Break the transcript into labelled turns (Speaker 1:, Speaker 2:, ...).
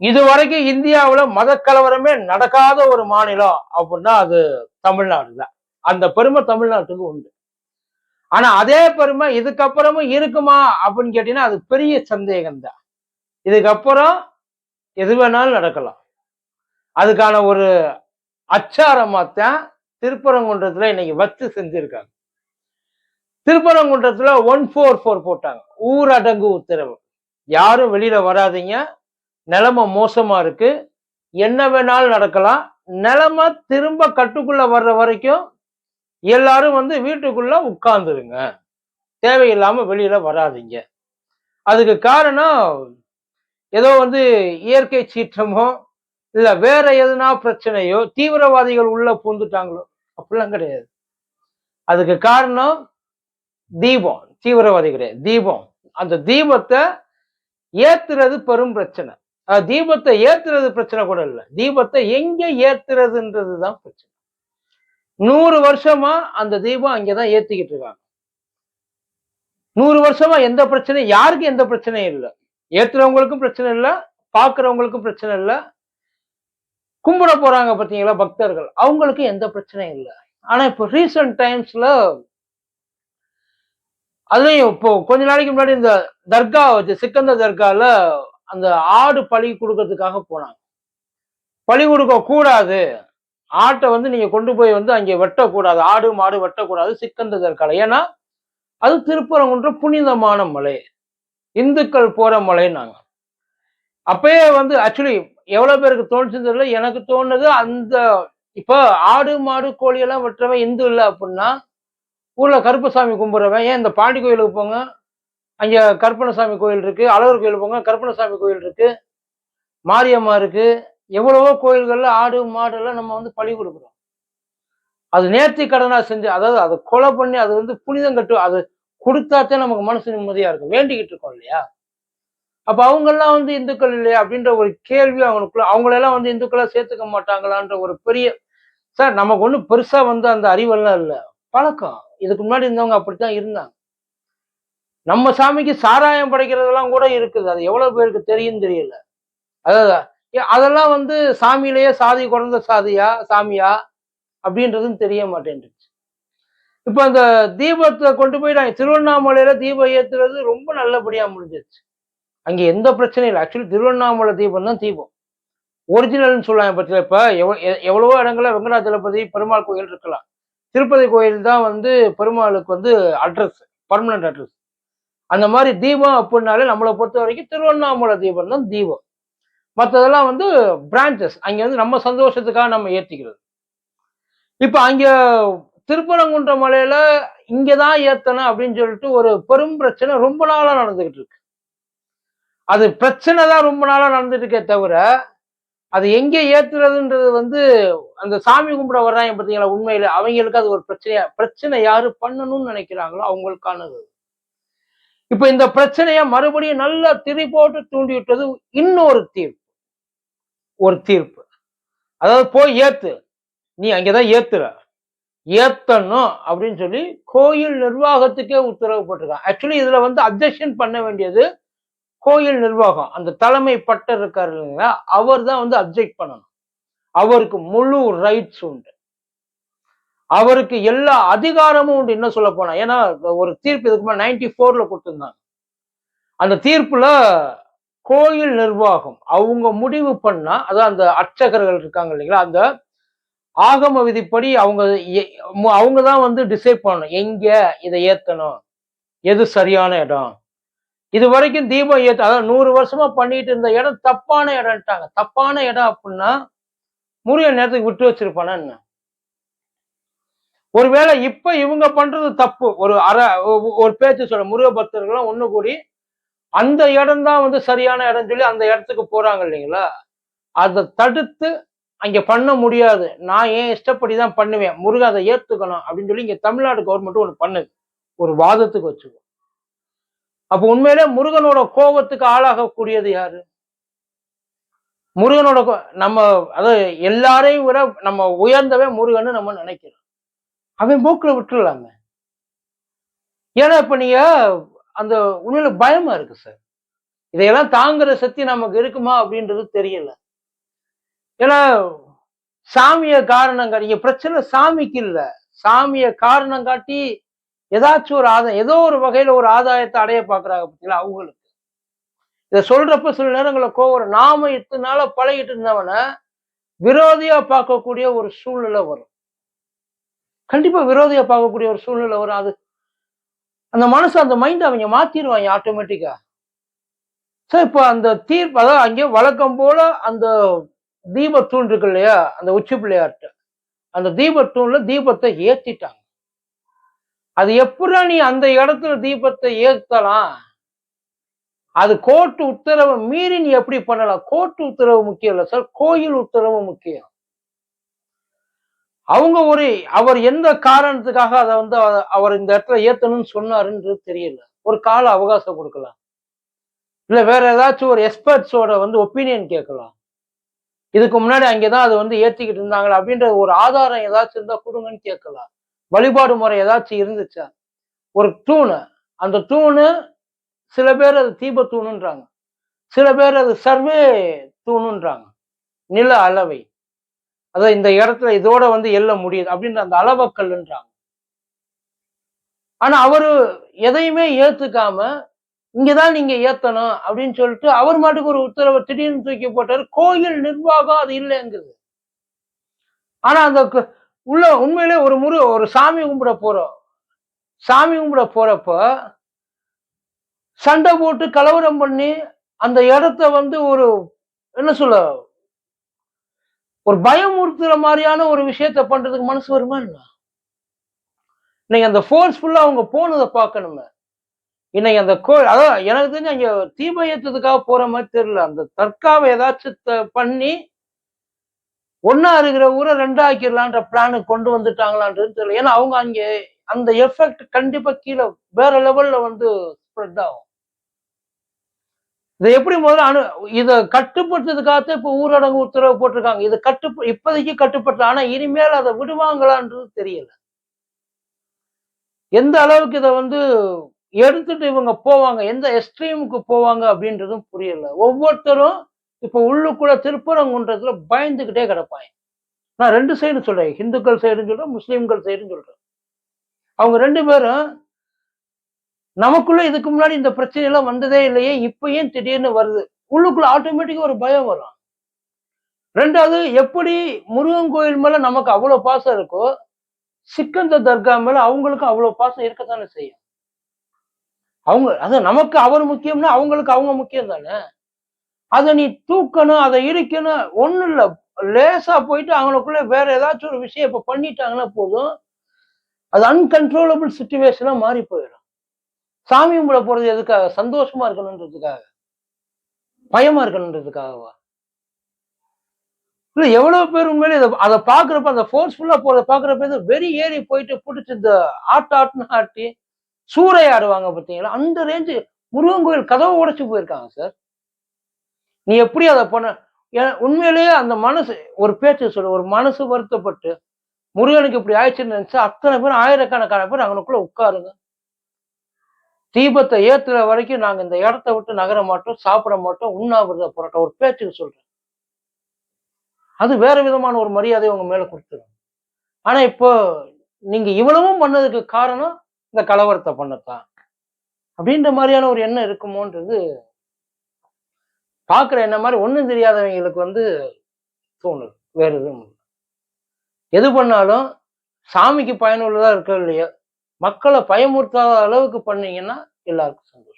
Speaker 1: இதுவரைக்கும் இந்தியாவில் இந்தியாவுல மத கலவரமே நடக்காத ஒரு மாநிலம் அப்படின்னா அது தமிழ்நாடு தான். அந்த பெருமை தமிழ்நாட்டுக்கு உண்டு. ஆனா அதே பெருமை இதுக்கப்புறமும் இருக்குமா அப்படின்னு கேட்டீங்கன்னா அது பெரிய சந்தேகம்தான். இதுக்கப்புறம் எது வேணாலும் நடக்கலாம். அதுக்கான ஒரு அச்சாரமாத்தான் திருப்பரங்குன்றத்துல இன்னைக்கு வச்சு செஞ்சுருக்காங்க. திருப்பரங்குன்றத்துல ஒன் ஃபோர் ஃபோர் போட்டாங்க. ஊரடங்கு உத்தரவு. யாரும் வெளியில வராதீங்க. நிலைமை மோசமா இருக்கு. என்ன வேணாலும் நடக்கலாம். நிலைமை திரும்ப கட்டுக்குள்ள வர்ற வரைக்கும் எல்லாரும் வந்து வீட்டுக்குள்ள உட்கார்ந்துருங்க. தேவையில்லாம வெளியில வராதீங்க. அதுக்கு காரணம் ஏதோ வந்து இயற்கை சீற்றமோ இல்ல வேற எதுனா பிரச்சனையோ தீவிரவாதிகள் உள்ள பூந்துட்டாங்களோ அப்படிலாம் கிடையாது. அதுக்கு காரணம் தீபம். தீவிரவாதி கிடையாது. தீபம். அந்த தீபத்தை ஏத்துறது பெரும் பிரச்சனை. தீபத்தை ஏத்துறது பிரச்சனை கூட இல்லை. தீபத்தை எங்க ஏத்துறதுன்றது தான் பிரச்சனை. நூறு வருஷமா அந்த தீபம் அங்கதான் ஏத்திக்கிட்டு இருக்காங்க. நூறு வருஷமா எந்த பிரச்சனையும் யாருக்கும் எந்த பிரச்சனையும் இல்லை. ஏத்துறவங்களுக்கும் பிரச்சனை இல்லை பாக்குறவங்களுக்கும் பிரச்சனை இல்லை. கும்பிட போறாங்க பார்த்தீங்களா பக்தர்கள் அவங்களுக்கும் எந்த பிரச்சனையும் இல்லை. ஆனா இப்போ ரீசன்ட் டைம்ஸ்ல அதுலயும் இப்போ கொஞ்ச நாளைக்கு முன்னாடி இந்த தர்கா வச்சு சிக்கந்த தர்கால அந்த ஆடு பழி கொடுக்கறதுக்காக போனாங்க. பழி கொடுக்க கூடாது. ஆட்டை வந்து நீங்க கொண்டு போய் வந்து அங்கே வெட்டக்கூடாது. ஆடு மாடு வெட்டக்கூடாது. சிக்கந்தர் கலை. ஏன்னா அது திருப்பரங்குன்ற புனிதமான மலை. இந்துக்கள் போற மலைன்னாங்க. அப்பயே வந்து ஆக்சுவலி எவ்வளவு பேருக்கு தோணுச்சுன்னு தெரியல. எனக்கு தோணுது அந்த இப்போ ஆடு மாடு கோழி எல்லாம் வெட்டுறவன் இந்து இல்லை அப்படின்னா ஊர்ல கருப்பசாமி கும்பிடுறவன். ஏன் இந்த பாண்டி கோயிலுக்கு போங்க? அங்க கருப்பணசாமி கோயில் இருக்கு. அழகர் கோயில் போங்க. கருப்பணசாமி கோயில் இருக்கு. மாரியம்மா இருக்கு. எவ்வளவோ கோயில்கள்ல ஆடு மாடு எல்லாம் நம்ம வந்து பழி கொடுக்குறோம். அது நேர்த்தி கடனா செஞ்சு அதாவது அதை கொலை பண்ணி அது வந்து புனிதம் கட்டு அது கொடுத்தாத்தே நமக்கு மனசு நிம்மதியா இருக்கும். வேண்டிக்கிட்டு இருக்கோம் இல்லையா? அப்ப அவங்கெல்லாம் வந்து இந்துக்கள் இல்லையா? அப்படின்ற ஒரு கேள்வி அவங்களுக்குள்ள அவங்களெல்லாம் வந்து இந்துக்களா சேர்த்துக்க மாட்டாங்களான்ற ஒரு பெரிய சார் நமக்கு ஒன்றும் பெருசா வந்து அந்த அறிவெல்லாம் இல்லை. பழக்கம். இதுக்கு முன்னாடி இருந்தவங்க அப்படித்தான் இருந்தாங்க. நம்ம சாமிக்கு சாராயம் படைக்கிறதெல்லாம் கூட இருக்குது. அது எவ்வளவு பேருக்கு தெரியும் தெரியல. அதாவது அதெல்லாம் வந்து சாமியிலேயே சாதி குறைந்த சாதியா சாமியா அப்படின்றதும் தெரிய மாட்டேன்ருச்சு இப்போ அந்த தீபத்தை கொண்டு போய் நாங்கள் திருவண்ணாமலையில தீபம் ஏத்துறது ரொம்ப நல்லபடியா முடிஞ்சிருச்சு. அங்கே எந்த பிரச்சனையும் இல்லை. ஆக்சுவலி திருவண்ணாமலை தீபம் தான் தீபம். ஒரிஜினல்னு சொல்லுவாங்க பட்சத்தில் இப்போ எவ்வளோ எவ்வளவோ இடங்கள்ல வெங்கடாச்சலபதி பெருமாள் கோயில் இருக்கலாம். திருப்பதி கோயில் தான் வந்து பெருமாளுக்கு வந்து அட்ரஸ் பர்மனன்ட் அட்ரஸ் அந்த மாதிரி தீபம் அப்படின்னாலே நம்மளை பொறுத்த வரைக்கும் திருவண்ணாமலை தீபம் தான் தீபம். மற்றதெல்லாம் வந்து பிரான்ச்சஸ் அங்கே வந்து நம்ம சந்தோஷத்துக்காக நம்ம ஏற்றிக்கிறது இப்போ அங்கே திருப்பரங்குன்ற மலையில இங்கே தான் ஏற்றணும் அப்படின்னு சொல்லிட்டு ஒரு பெரும் பிரச்சனை ரொம்ப நாளாக நடந்துகிட்டு இருக்கு. அது பிரச்சனை தான் ரொம்ப நாளாக நடந்துட்டு இருக்கே தவிர அது எங்கே ஏத்துறதுன்றது வந்து அந்த சாமி கும்பிட வர்றாங்க பார்த்தீங்களா உண்மையில அவங்களுக்கு அது ஒரு பிரச்சனையா பிரச்சனை யாரு பண்ணணும்னு நினைக்கிறாங்களோ அவங்களுக்கானது இப்ப இந்த பிரச்சனைய மறுபடியும் நல்லா திரி போட்டு தூண்டி விட்டது இன்னொரு தீர்ப்பு. ஒரு தீர்ப்பு. அதாவது போய் ஏத்து. நீ அங்கதான் ஏத்துற. ஏத்தணும் அப்படின்னு சொல்லி கோயில் நிர்வாகத்துக்கே உத்தரவு போட்டிருக்காங்க ஆக்சுவலி இதுல வந்து அப்ஜெக்ஷன் பண்ண வேண்டியது கோயில் நிர்வாகம். அந்த தலைமை பட்டர் இருக்காரு இல்லைங்களா? அவர் தான் வந்து அப்ஜெக்ட் பண்ணணும். அவருக்கு முழு ரைட்ஸ் உண்டு. அவருக்கு எல்லா அதிகாரமும் உண்டு. என்ன சொல்ல போனா ஏன்னா ஒரு தீர்ப்பு இதுக்கு முன்னாடி நைன்டி ஃபோர்ல கொடுத்துருந்தாங்க. அந்த தீர்ப்புல கோயில் நிர்வாகம் அவங்க முடிவு பண்ணா அதான் அந்த அர்ச்சகர்கள் இருக்காங்க இல்லைங்களா அந்த ஆகம விதிப்படி அவங்க அவங்க தான் வந்து டிசைட் பண்ணணும். எங்க இதை ஏத்தணும்? எது சரியான இடம்? இது வரைக்கும் தீபம் ஏத்து அதாவது நூறு வருஷமா பண்ணிட்டு இருந்த இடம் தப்பான இடம்ட்டாங்க. தப்பான இடம் அப்படின்னா முருகன் நேரத்துக்கு விட்டு வச்சிருப்பானா என்ன? ஒருவேளை இப்ப இவங்க பண்றது தப்பு. ஒரு அற ஒரு பேச்சு சொல்ல முருக பக்தர்கள்லாம் ஒண்ணு கூடி அந்த இடம் தான் வந்து சரியான இடம் சொல்லி அந்த இடத்துக்கு போறாங்க இல்லைங்களா? அதை தடுத்து அங்க பண்ண முடியாது. நான் ஏன் இஷ்டப்படி தான் பண்ணுவேன்? முருகன் அதை ஏத்துக்கணும் அப்படின்னு சொல்லி இங்க தமிழ்நாடு கவர்மெண்ட் ஒன்று பண்ணுது. ஒரு வாதத்துக்கு வச்சுக்கோ. அப்போ உண்மையிலே முருகனோட கோபத்துக்கு ஆளாகக்கூடியது யாரு? முருகனோட கோ- நம்ம அதாவது எல்லாரையும் விட நம்ம உயர்ந்தவே முருகன்னு நம்ம நினைக்கிறோம். அவன் போக்குல விட்டுடலாங்க ஏன்னா இப்போ நீங்க அந்த உண்மையில பயமா இருக்கு சார் இதையெல்லாம் தாங்குற சக்தி நமக்கு இருக்குமா அப்படின்றது தெரியல. ஏன்னா சாமிய காரணம் காட்டி பிரச்சனை சாமிக்கு இல்ல. சாமிய காரணம் காட்டி ஏதாச்சும் ஒரு ஆதாயம் ஏதோ ஒரு வகையில ஒரு ஆதாயத்தை அடைய பாக்குறாங்க பார்த்தீங்களா அவங்களுக்கு. இதை சொல்றப்ப சில நேரங்களில் கோவம் நாம இத்தனை நாள பழகிட்டு இருந்தவனை விரோதியா பார்க்கக்கூடிய ஒரு சூழ்நிலை வரும். கண்டிப்பா விரோதியா பார்க்கக்கூடிய ஒரு சூழ்நிலை வரும் அது அந்த மனசு அந்த மைண்ட் அவங்க மாத்திடுவாங்க ஆட்டோமேட்டிக்கா சார் இப்போ அந்த தீர்ப்பு அதாவது அங்கே வழக்கம் போல அந்த தீபத்தூண் இருக்கு இல்லையா? அந்த உச்சி பிள்ளையார்ட்ட. அந்த தீபத்தூண்ல தீபத்தை ஏத்திட்டாங்க. அது எப்படா நீ அந்த இடத்துல தீபத்தை ஏத்தலாம்? அது கோர்ட்டு உத்தரவை மீறி நீ எப்படி பண்ணலாம்? கோர்ட்டு உத்தரவு முக்கியம் இல்லை சார். கோயில் உத்தரவு முக்கியம். அவங்க ஒரு அவர் எந்த காரணத்துக்காக அதை வந்து அவர் இந்த இடத்துல ஏத்தணும்னு சொன்னாருன்றது தெரியல. ஒரு கால அவகாசம் கொடுக்கலாம். இல்ல வேற ஏதாச்சும் ஒரு எக்ஸ்பர்ட்ஸோட வந்து ஒப்பீனியன் கேட்கலாம். இதுக்கு முன்னாடி அங்கேதான் அதை வந்து ஏத்திக்கிட்டு இருந்தாங்களா? அப்படின்ற ஒரு ஆதாரம் ஏதாச்சும் இருந்தா கொடுங்கன்னு கேட்கலாம். வழிபாடு முறை ஏதாச்சும் இருந்துச்சா? ஒரு தூணு. அந்த தூணு சில பேர் அது தீப தூணுன்றாங்க. சில பேர் அது சர்வே தூணுன்றாங்க. நில அளவை. அதான் இந்த இடத்துல இதோட வந்து எல்ல முடியுது அப்படின்ற அந்த அளவக்கல்ன்றாங்க ஆனா அவரு எதையுமே ஏத்துக்காம இங்கதான் நீங்க ஏத்தணும் அப்படின்னு சொல்லிட்டு அவர் மாட்டுக்கு ஒரு உத்தரவை திடீர்னு தூக்கி போட்டாரு. கோயில் நிர்வாகம் அது இல்லைங்கிறது. ஆனா அந்த கு- உள்ள உண்மையிலே ஒரு முறை ஒரு சாமி கும்பிட போறோம். சாமி கும்பிட போறப்ப சண்டை போட்டு கலவரம் பண்ணி அந்த இடத்த வந்து ஒரு என்ன சொல்ல ஒரு பயமுறுத்துற மாதிரியான ஒரு விஷயத்த பண்றதுக்கு மனசு வருமா என்ன? இன்னைக்கு அந்த ஃபோர்ஸ்ஃபுல்லா அவங்க போனதை பார்க்கணுமே. இன்னைக்கு அந்த கோ அதான் எனக்கு தெரிஞ்சு அங்க தீபம் ஏற்றதுக்காக போற மாதிரி தெரியல. அந்த தற்காவை ஏதாச்சும் த- பண்ணி ஒன்னா இருக்கிற ஊரை ரெண்டா ஆக்கிடலான்ற பிளானு கொண்டு வந்துட்டாங்களான்றது தெரியல. ஏன்னா அவங்க அங்க அந்த எஃபெக்ட் கண்டிப்பா கீழே வேற லெவல்ல வந்து ஸ்ப்ரெட் ஆகும். இதை எப்படி முதல்ல அனு இதை கட்டுப்படுத்துறதுக்காகத்தான் இப்போ ஊரடங்கு உத்தரவு போட்டிருக்காங்க. இது கட்டு இப்போதைக்கு கட்டுப்பட்ட ஆனா இனிமேல் அதை விடுவாங்களான்றது தெரியல. எந்த அளவுக்கு இதை வந்து எடுத்துட்டு இவங்க போவாங்க எந்த எக்ஸ்ட்ரீமுக்கு போவாங்க அப்படின்றதும் புரியல. ஒவ்வொருத்தரும் இப்ப உள்ளுக்குள்ள திருப்பரங்குன்றத்துல பயந்துகிட்டே கிடப்பாங்க. நான் ரெண்டு சைடு சொல்றேன். ஹிந்துக்கள் சைடுன்னு சொல்றேன் முஸ்லீம்கள் சைடுன்னு சொல்றேன். அவங்க ரெண்டு பேரும் நமக்குள்ள இதுக்கு முன்னாடி இந்த பிரச்சனை எல்லாம் வந்ததே இல்லையே இப்ப ஏன் திடீர்னு வருது? உள்ளுக்குள்ள ஆட்டோமேட்டிக்கா ஒரு பயம் வரும். ரெண்டாவது எப்படி முருகன் கோயில் மேல நமக்கு அவ்வளவு பாசம் இருக்கோ சிக்கந்தர் தர்கா மேல அவங்களுக்கு அவ்வளவு பாசம் இருக்கத்தானே செய்யும். அவங்க அது நமக்கு அவர் முக்கியம்னா அவங்களுக்கு அவங்க முக்கியம் தானே? அதை நீ தூக்கணும் அதை இடிக்கணும் ஒண்ணும் இல்ல. லேசா போயிட்டு அவங்களுக்குள்ள வேற ஏதாச்சும் ஒரு விஷயம் இப்ப பண்ணிட்டாங்கன்னா போதும். அது அன்கன்ட்ரோலபிள் சுச்சுவேஷனா மாறி போயிடும். சாமி கும்பிட போறது எதுக்காக? சந்தோஷமா இருக்கணுன்றதுக்காக. பயமா இருக்கணுன்றதுக்காகவா? இல்ல எவ்வளவு பேர் உண்மையிலே இதை அதை பாக்குறப்ப அந்த ஃபோர்ஸ்ஃபுல்லா போறத பாக்குறப்ப இது வெறி ஏறி போயிட்டு பிடிச்சி இந்த ஆட் ஆட்டுன்னு ஆட்டி சூறை ஆடுவாங்க பார்த்தீங்களா? அந்த ரேஞ்சு முருகன் கோயில் கதவை உடைச்சு போயிருக்காங்க சார் நீ எப்படி அதை பண்ண? உண்மையிலேயே அந்த மனசு ஒரு பேச்சு சொல்ல ஒரு மனசு வருத்தப்பட்டு முருகனுக்கு இப்படி ஆயிடுச்சுன்னு நினைச்சா அத்தனை பேர் ஆயிரக்கணக்கான பேர் அங்கனுக்குள்ள உட்காருங்க. தீபத்தை ஏத்துற வரைக்கும் நாங்க இந்த இடத்த விட்டு நகர மாட்டோம் சாப்பிட மாட்டோம் உண்ணாவிரத போராட்டம். ஒரு பேச்சுக்கு சொல்றேன். அது வேற விதமான ஒரு மரியாதை உங்க மேல கொடுத்துரும். ஆனா இப்போ நீங்க இவ்வளவும் பண்ணதுக்கு காரணம் இந்த கலவரத்தை பண்ணத்தான். அப்படின்ற மாதிரியான ஒரு எண்ணம் இருக்குமோன்றது பாக்குற என்ன மாதிரி ஒன்றும் தெரியாதவங்களுக்கு வந்து தோணுது. வேற எதுவும் இல்லை. எது பண்ணாலும் சாமிக்கு பயனுள்ளதா இருக்கோ இல்லையோ மக்களை பயமுறுத்தாத அளவுக்கு பண்ணீங்கன்னா எல்லாருக்கும் சந்தோஷம்.